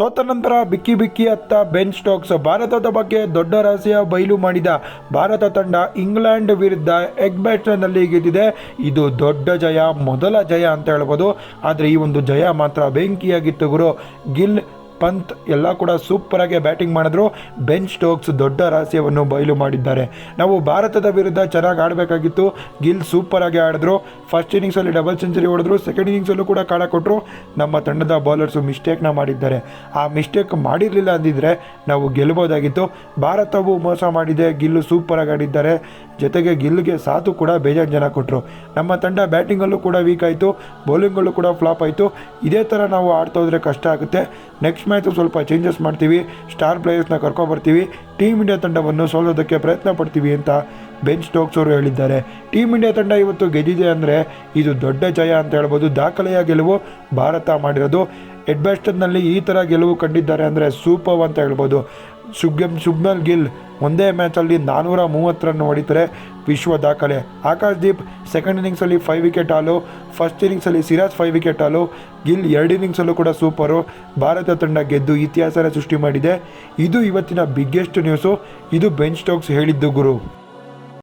ಸೋತ ನಂತರ ಬಿಕ್ಕಿ ಬಿಕ್ಕಿ ಅತ್ತ ಬೆನ್ ಸ್ಟೋಕ್ಸ್ ಭಾರತದ ಬಗ್ಗೆ ದೊಡ್ಡ ರಹಸ್ಯ ಬಯಲು ಮಾಡಿದ ಭಾರತ ತಂಡ ಇಂಗ್ಲೆಂಡ್ ವಿರುದ್ಧ ಎಗ್ ಬ್ಯಾಟ್ನಲ್ಲಿ ಗೆದ್ದಿದೆ. ಇದು ದೊಡ್ಡ ಜಯ, ಮೊದಲ ಜಯ ಅಂತ ಹೇಳ್ಬೋದು. ಆದರೆ ಈ ಒಂದು ಜಯ ಮಾತ್ರ ಬೆಂಕಿಯಾಗಿತ್ತು ಗುರು. ಗಿಲ್ ಪಂತ್ ಎಲ್ಲ ಕೂಡ ಸೂಪರಾಗಿ ಬ್ಯಾಟಿಂಗ್ ಮಾಡಿದ್ರು. ಬೆನ್ ಸ್ಟೋಕ್ಸ್ ದೊಡ್ಡ ರಹಸ್ಯವನ್ನು ಬಯಲು ಮಾಡಿದ್ದಾರೆ. ನಾವು ಭಾರತದ ವಿರುದ್ಧ ಚೆನ್ನಾಗಿ ಆಡಬೇಕಾಗಿತ್ತು. ಗಿಲ್ ಸೂಪರಾಗಿ ಆಡಿದ್ರು. ಫಸ್ಟ್ ಇನ್ನಿಂಗ್ಸಲ್ಲಿ ಡಬಲ್ ಸೆಂಚುರಿ ಹೊಡೆದ್ರು. ಸೆಕೆಂಡ್ ಇನ್ನಿಂಗ್ಸಲ್ಲೂ ಕೂಡ ಕಾಡ ಕೊಟ್ಟರು ನಮ್ಮ ತಂಡದ ಬೌಲರ್ಸು ಮಿಸ್ಟೇಕ್ನ ಮಾಡಿದ್ದಾರೆ. ಆ ಮಿಸ್ಟೇಕ್ ಮಾಡಿರಲಿಲ್ಲ ಅಂದಿದ್ರೆ ನಾವು ಗೆಲ್ಲಬಹುದಾಗಿತ್ತು ಭಾರತವು ಮೋಸ ಮಾಡಿದೆ. ಗಿಲ್ಲು ಸೂಪರಾಗಿ ಆಡಿದ್ದಾರೆ. ಜೊತೆಗೆ ಗಿಲ್ಗೆ ಸಾಥು ಕೂಡ ಬೇಜಾರು ಜನ ಕೊಟ್ಟರು ನಮ್ಮ ತಂಡ ಬ್ಯಾಟಿಂಗಲ್ಲೂ ಕೂಡ ವೀಕ್ ಆಯಿತು. ಬೌಲಿಂಗಲ್ಲೂ ಕೂಡ ಫ್ಲಾಪ್ ಆಯಿತು. ಇದೇ ಥರ ನಾವು ಆಡ್ತಾ ಹೋದ್ರೆ ಕಷ್ಟ ಆಗುತ್ತೆ. ನೆಕ್ಸ್ಟ್ ಮ್ಯಾಚು ಸ್ವಲ್ಪ ಚೇಂಜಸ್ ಮಾಡ್ತೀವಿ. ಸ್ಟಾರ್ ಪ್ಲೇಯರ್ಸ್ನ ಕರ್ಕೊಬರ್ತೀವಿ. ಟೀಮ್ ಇಂಡಿಯಾ ತಂಡವನ್ನು ಸೋಲೋದಕ್ಕೆ ಪ್ರಯತ್ನ ಪಡ್ತೀವಿ ಅಂತ ಬೆನ್ ಸ್ಟೋಕ್ಸ್ ಅವರು ಹೇಳಿದ್ದಾರೆ. ಟೀಮ್ ಇಂಡಿಯಾ ತಂಡ ಇವತ್ತು ಗೆದ್ದಿದೆ ಅಂದರೆ ಇದು ದೊಡ್ಡ ಜಯ ಅಂತ ಹೇಳ್ಬೋದು. ದಾಖಲೆಯ ಗೆಲುವು ಭಾರತ ಮಾಡಿರೋದು. ಎಡ್ಬ್ಯಾಸ್ಟನ್ನಲ್ಲಿ ಈ ಥರ ಗೆಲುವು ಕಂಡಿದ್ದಾರೆ ಅಂದರೆ ಸೂಪರ್ ಅಂತ ಹೇಳ್ಬೋದು. ಶುಭ್ಯಂ ಸುಬ್ನಲ್ ಗಿಲ್. ಒಂದೇ ಮ್ಯಾಚಲ್ಲಿ ನಾನ್ನೂರ ಮೂವತ್ತು ರನ್ ಹೊಡಿತಾರೆ ವಿಶ್ವ ದಾಖಲೆ. ಆಕಾಶ್ ದೀಪ್ ಸೆಕೆಂಡ್ ಇನ್ನಿಂಗ್ಸಲ್ಲಿ ಫೈವ್ ವಿಕೆಟ್ ಆಲು ಫಸ್ಟ್ ಇನ್ನಿಂಗ್ಸಲ್ಲಿ ಸಿರಾಜ್ ಫೈವ್ ವಿಕೆಟ್ ಆಲು ಗಿಲ್ ಎರಡು ಇನ್ನಿಂಗ್ಸಲ್ಲೂ ಕೂಡ ಸೂಪರು ಭಾರತ ತಂಡ ಗೆದ್ದು ಇತಿಹಾಸನೇ ಸೃಷ್ಟಿ ಮಾಡಿದೆ. ಇದು ಇವತ್ತಿನ ಬಿಗ್ಗೆಸ್ಟ್ ನ್ಯೂಸು ಇದು ಬೆಂಚ್ ಸ್ಟೋಕ್ಸ್ ಹೇಳಿದ್ದು ಗುರು.